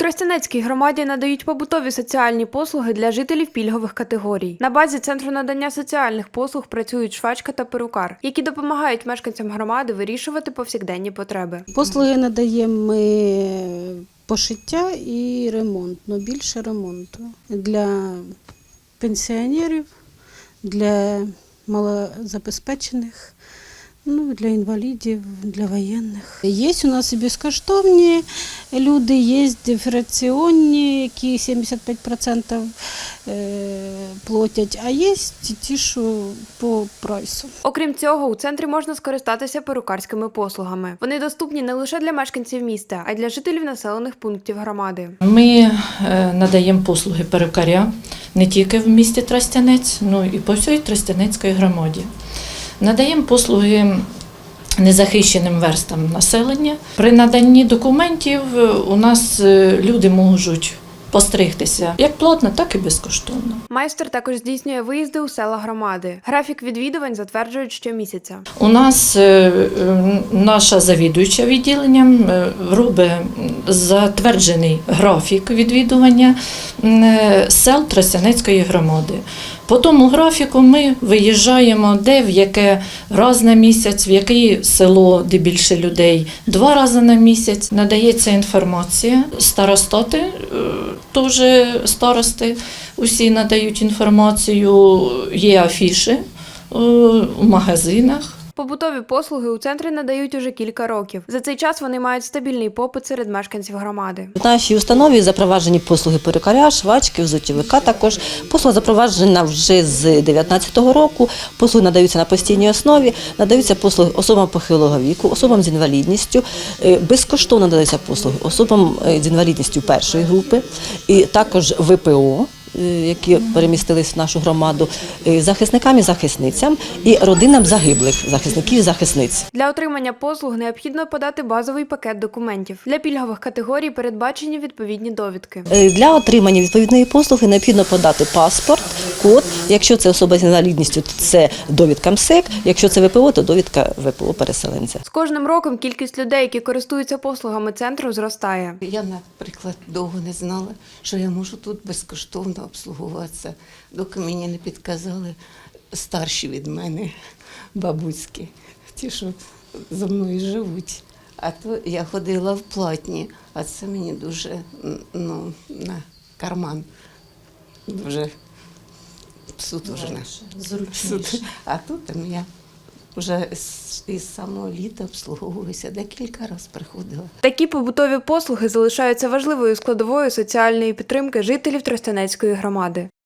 Тростянецькій громаді надають побутові соціальні послуги для жителів пільгових категорій. На базі центру надання соціальних послуг працюють швачка та перукар, які допомагають мешканцям громади вирішувати повсякденні потреби. Послуги надаємо ми пошиття і ремонт, ну більше ремонту для пенсіонерів, для малозабезпечених, ну, для інвалідів, для воєнних. Є у нас і безкоштовні люди, є диференційні, які 75% е, платять, а є ті, що по прайсу. Окрім цього, у центрі можна скористатися перукарськими послугами. Вони доступні не лише для мешканців міста, а й для жителів населених пунктів громади. Ми е, надаємо послуги перукаря не тільки в місті Тростянець, ну і по всій Тростянецькій громаді. Надаємо послуги незахищеним верстам населення. При наданні документів е, у нас е, люди можуть постригтися як платно, так і безкоштовно. Майстер також здійснює виїзди у села громади. Графік відвідувань затверджують щомісяця. У нас е, е, наша завідуюча відділенням е, робить затверджений графік відвідування сел Тростянецької громади. По тому графіку ми виїжджаємо де в яке раз на місяць, в яке село, де більше людей, два рази на місяць. Надається інформація. Старостати, теж старости, усі надають інформацію, є афіші в у магазинах. Побутові послуги у центрі надають уже кілька років. За цей час вони мають стабільний попит серед мешканців громади. В нашій установі запроваджені послуги перукаря, швачки, взуттєвика також. Послуга запроваджена вже з 2019 року. Послуги надаються на постійній основі, надаються послуги особам похилого віку, особам з інвалідністю. Е, Безкоштовно надаються послуги особам е, з інвалідністю першої групи, і також ВПО. Е, Які перемістились в нашу громаду е, захисникам і захисницям і родинам загиблих захисників і захисниць. Для отримання послуг необхідно подати базовий пакет документів. Для пільгових категорій передбачені відповідні довідки. Е, Для отримання відповідної послуги необхідно подати паспорт, код. Якщо це особа з інвалідністю, то це довідка МСЕК. Якщо це ВПО, то довідка ВПО переселенця. З кожним роком кількість людей, які користуються послугами центру, зростає. Я, наприклад, довго не знала, що я можу тут безкоштовно обслуговуватися, доки мені не підказали старші від мене бабуськи, ті, що зі мною живуть. А то я ходила в платні, а це мені дуже ну, на карман. Дуже сутужне. зручніше. А тут там я вже із самого літа обслуговуюся, декілька разів приходила. Такі побутові послуги залишаються важливою складовою соціальної підтримки жителів Тростянецької громади.